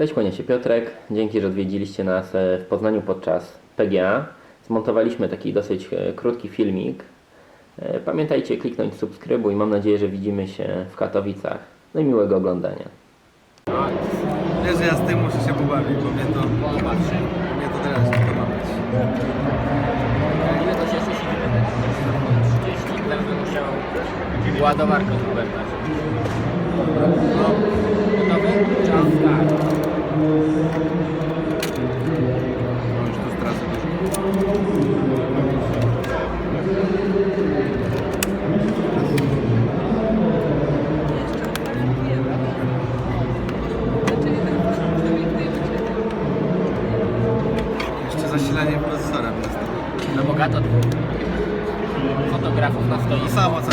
Cześć, kłania się Piotrek. Dzięki, że odwiedziliście nas e, w Poznaniu podczas PGA. Zmontowaliśmy taki dosyć e, krótki filmik. E, Pamiętajcie kliknąć subskrybuj. Mam nadzieję, że widzimy się w Katowicach. No i miłego oglądania. Wiesz, że ja z tym muszę się pobawić, bo mnie to, mnie to teraz to ma być. Ile to się cieszy, że 30, teraz będę musiał ładowarkę z Roberta. No, gotowy? Czas start. Zasilanie procesora jest. Na bogato dwóch fotografów na To stoisku. samo co